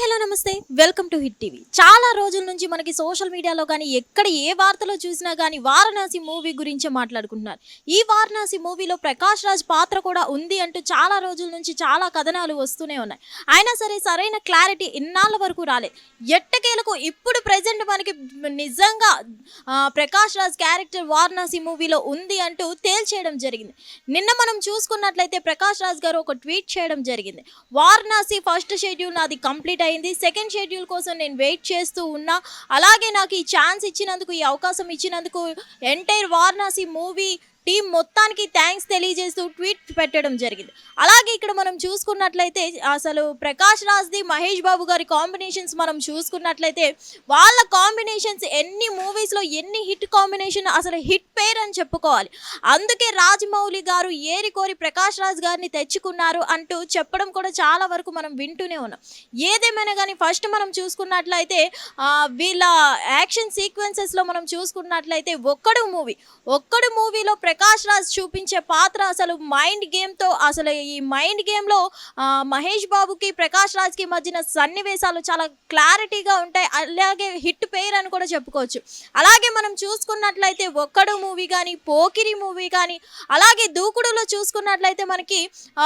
Hello నమస్తే. Welcome to hit TV చాలా రోజుల నుంచి మనకి సోషల్ మీడియాలో కానీ ఎక్కడ ఏ వార్తలో చూసినా కానీ వారణాసి మూవీ గురించి మాట్లాడుకుంటున్నారు. ఈ వారణాసి మూవీలో ప్రకాష్ రాజ్ పాత్ర కూడా ఉంది అంటూ చాలా రోజుల నుంచి చాలా కథనాలు వస్తూనే ఉన్నాయి. అయినా సరే సరైన క్లారిటీ ఇన్నాళ్ళ వరకు రాలేదు ఎట్టకేలకు ఇప్పుడు ప్రజెంట్ మనకి నిజంగా ప్రకాష్ రాజ్ క్యారెక్టర్ వారణాసి మూవీలో ఉంది అంటూ తేల్చేయడం జరిగింది. నిన్న మనం చూసుకున్నట్లయితే ప్రకాష్ రాజ్ గారు ఒక ట్వీట్ చేయడం జరిగింది. వారణాసి ఫస్ట్ షెడ్యూల్ నాది కంప్లీట్ అయింది. సెకండ్ షెడ్యూల్ కోసం నేను వెయిట్ చేస్తూ ఉన్నా. అలాగే నాకు ఈ ఛాన్స్ ఇచ్చినందుకు ఈ అవకాశం ఇచ్చినందుకు ఎంటైర్ వారణాసి మూవీ టీం మొత్తానికి థ్యాంక్స్ తెలియజేస్తూ ట్వీట్ పెట్టడం జరిగింది. అలాగే ఇక్కడ మనం చూసుకున్నట్లయితే అసలు ప్రకాష్ రాజ్ది మహేష్ బాబు గారి కాంబినేషన్స్ మనం చూసుకున్నట్లయితే వాళ్ళ కాంబినేషన్స్ ఎన్ని మూవీస్లో ఎన్ని హిట్ కాంబినేషన్ అసలు హిట్ పేర్ అని చెప్పుకోవాలి. అందుకే రాజమౌళి గారు ఏరి కోరి ప్రకాష్ రాజ్ గారిని తెచ్చుకున్నారు అంటూ చెప్పడం కూడా చాలా వరకు మనం వింటూనే ఉన్నాం. ఏదేమైనా కానీ ఫస్ట్ మనం చూసుకున్నట్లయితే వీళ్ళ యాక్షన్ సీక్వెన్సెస్లో మనం చూసుకున్నట్లయితే ఒక్కడు మూవీ ఒక్కడు మూవీలో ప్రకాష్ ప్రకాష్ రాజ్ చూపించే పాత్ర అసలు మైండ్ గేమ్తో అసలు ఈ మైండ్ గేమ్లో మహేష్ బాబుకి ప్రకాష్ రాజ్కి మధ్యన సన్నివేశాలు చాలా క్లారిటీగా ఉంటాయి. అలాగే హిట్ పేర్ అని కూడా చెప్పుకోవచ్చు. అలాగే మనం చూసుకున్నట్లయితే ఒక్కడు మూవీ కానీ పోకిరి మూవీ కానీ అలాగే దూకుడులో చూసుకున్నట్లయితే మనకి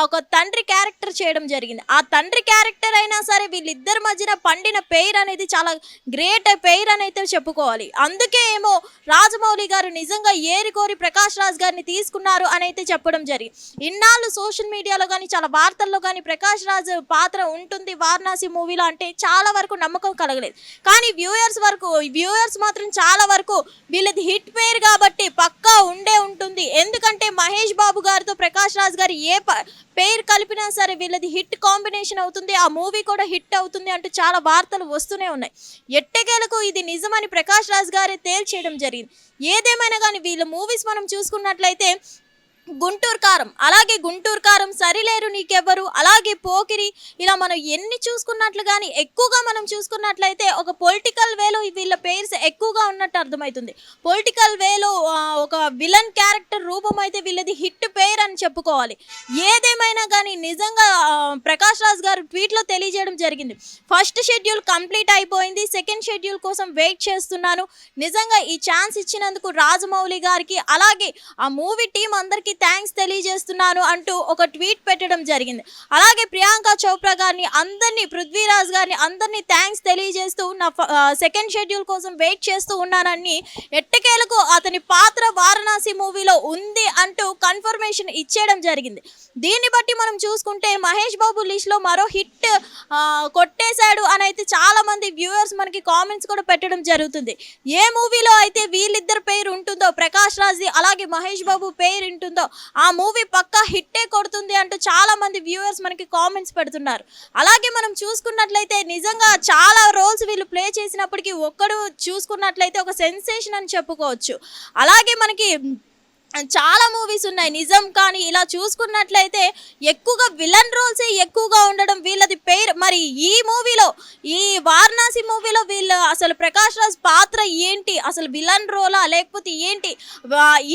ఒక తండ్రి క్యారెక్టర్ చేయడం జరిగింది. ఆ తండ్రి క్యారెక్టర్ అయినా సరే వీళ్ళిద్దరి మధ్యన పండిన పేర్ అనేది చాలా గ్రేట్ పేర్ అని అయితే చెప్పుకోవాలి. అందుకే ఏమో రాజమౌళి గారు నిజంగా ఏరికోరి ప్రకాష్ రాజ్ గారిని తీసుకున్నారు అని అయితే చెప్పడం జరిగింది ఇన్నాళ్ళు సోషల్ మీడియాలో కానీ చాలా వార్తల్లో కానీ ప్రకాష్ రాజ్ పాత్ర ఉంటుంది వారణాసి మూవీలో అంటే చాలా వరకు నమ్మకం కలగలేదు. కానీ వ్యూయర్స్ వరకు వ్యూయర్స్ మాత్రం చాలా వరకు వీళ్ళది హిట్ పేరు కాబట్టి పక్కా ఉండే ఉంటుంది. ఎందుకంటే మహేష్ బాబు గారితో ప్రకాష్ రాజ్ గారు ఏ ప- పేరు కలిపినా సరే వీళ్ళది హిట్ కాంబినేషన్ అవుతుంది ఆ మూవీ కూడా హిట్ అవుతుంది అంటూ చాలా వార్తలు వస్తూనే ఉన్నాయి. ఎట్టకేలకు ఇది నిజమని ప్రకాష్ రాజ్ గారే తేల్చేయడం జరిగింది. ఏదేమైనా కానీ వీళ్ళ మూవీస్ మనం చూసుకున్నట్లయితే గుంటూరు కారం. అలాగే గుంటూరు కారం సరిలేరు నీకెవ్వరు. అలాగే పోకిరి ఇలా మనం ఎన్ని చూసుకున్నట్లు కానీ ఎక్కువగా మనం చూసుకున్నట్లయితే ఒక పొలిటికల్ వేలో వీళ్ళ పేర్స్ ఎక్కువగా ఉన్నట్టు అర్థమవుతుంది పొలిటికల్ వేలో ఒక విలన్ క్యారెక్టర్ రూపం అయితే వీళ్ళది హిట్ పేర్ అని చెప్పుకోవాలి. ఏదేమైనా కానీ నిజంగా ప్రకాష్ రాజ్ గారు ట్వీట్లో తెలియజేయడం జరిగింది. ఫస్ట్ షెడ్యూల్ కంప్లీట్ అయిపోయింది. సెకండ్ షెడ్యూల్ కోసం వెయిట్ చేస్తున్నాను. నిజంగా ఈ ఛాన్స్ ఇచ్చినందుకు రాజమౌళి గారికి అలాగే ఆ మూవీ టీం అందరికీ థ్యాంక్స్ తెలియజేస్తున్నాను అంటూ ఒక ట్వీట్ పెట్టడం జరిగింది. అలాగే ప్రియాంక చోప్రా గారిని అందరినీ పృథ్వీరాజ్ గారిని అందరినీ థ్యాంక్స్ తెలియజేస్తూ నా సెకండ్ షెడ్యూల్ కోసం వెయిట్ చేస్తూ ఉన్నానని ఎట్టకేలకు అతని పాత్ర వారణాసి మూవీలో ఉంది అంటూ కన్ఫర్మేషన్ ఇచ్చేయడం జరిగింది. దీన్ని బట్టి మనం చూసుకుంటే మహేష్ బాబు లిస్ట్లో మరో హిట్ కొట్టేశాడు అని అయితే చాలామంది వ్యూవర్స్ మనకి కామెంట్స్ కూడా పెట్టడం జరుగుతుంది. ఏ మూవీలో అయితే వీళ్ళిద్దరు పేరు ఉంటుందో ప్రకాష్ రాజ్ది అలాగే మహేష్ బాబు పేరు ఉంటుందో ఆ మూవీ పక్క హిట్టే కొడుతుంది అంటూ చాలా మంది వ్యూవర్స్ మనకి కామెంట్స్ పెడుతున్నారు. అలాగే మనం చూసుకున్నట్లయితే నిజంగా చాలా రోల్స్ వీళ్ళు ప్లే చేసినప్పటికీ ఒక్కడు చూసుకున్నట్లయితే ఒక సెన్సేషన్ అని చెప్పుకోవచ్చు. అలాగే మనకి చాలా మూవీస్ ఉన్నాయి. నిజం కానీ ఇలా చూసుకున్నట్లయితే ఎక్కువగా విలన్ రోల్సే ఎక్కువగా ఉండడం వీళ్ళది పేరు. మరి ఈ మూవీలో ఈ వారణాసి మూవీలో వీళ్ళ అసలు ప్రకాష్ రాజ్ పాత్ర ఏంటి? అసలు విలన్ రోలా? లేకపోతే ఏంటి?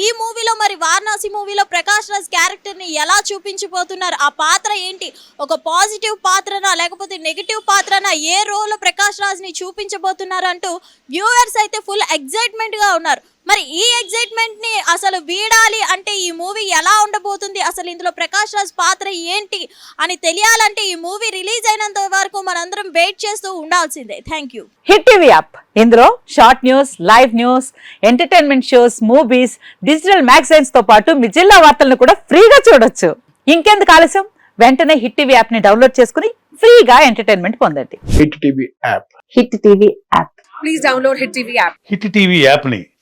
ఈ మూవీలో మరి వారణాసి మూవీలో ప్రకాష్ రాజ్ క్యారెక్టర్ని ఎలా చూపించిపోతున్నారు? ఆ పాత్ర ఏంటి? ఒక పాజిటివ్ పాత్రనా? లేకపోతే నెగిటివ్ పాత్రనా? ఏ రోల్లో ప్రకాష్ రాజ్ని చూపించబోతున్నారు అంటూ వ్యూవర్స్ అయితే ఫుల్ ఎగ్జైట్మెంట్గా ఉన్నారు. మరి ఈ ఎగ్జైట్మెంట్ని అసలు వీడాలి అంటే ఈ మూవీ ఎలా ఉండబోతుంది? అసలు ఇందులో ప్రకాష్ రాజ్ పాత్ర ఏంటి? అని తెలియాలంటే ఈ మూవీ రిలీజ్ అయినంత వరకు మనందరం వెయిట్ చేస్తూ ఉండాల్సిందే. Thank you hit TV app. ఇందులో short news live news entertainment shows movies digital మ్యాగజైన్స్తో పాటు మీ జిల్లా వార్తలను కూడా ఫ్రీగా చూడొచ్చు. ఇంకెందుకు ఆలస్యం? వెంటనే హిట్ టీవీ యాప్ని డౌన్లోడ్ చేసుకుని ఫ్రీగా ఎంటర్టైన్మెంట్ పొందండి. Hit TV app. Hit TV app. Please download Hit TV app. Hit TV యాప్ని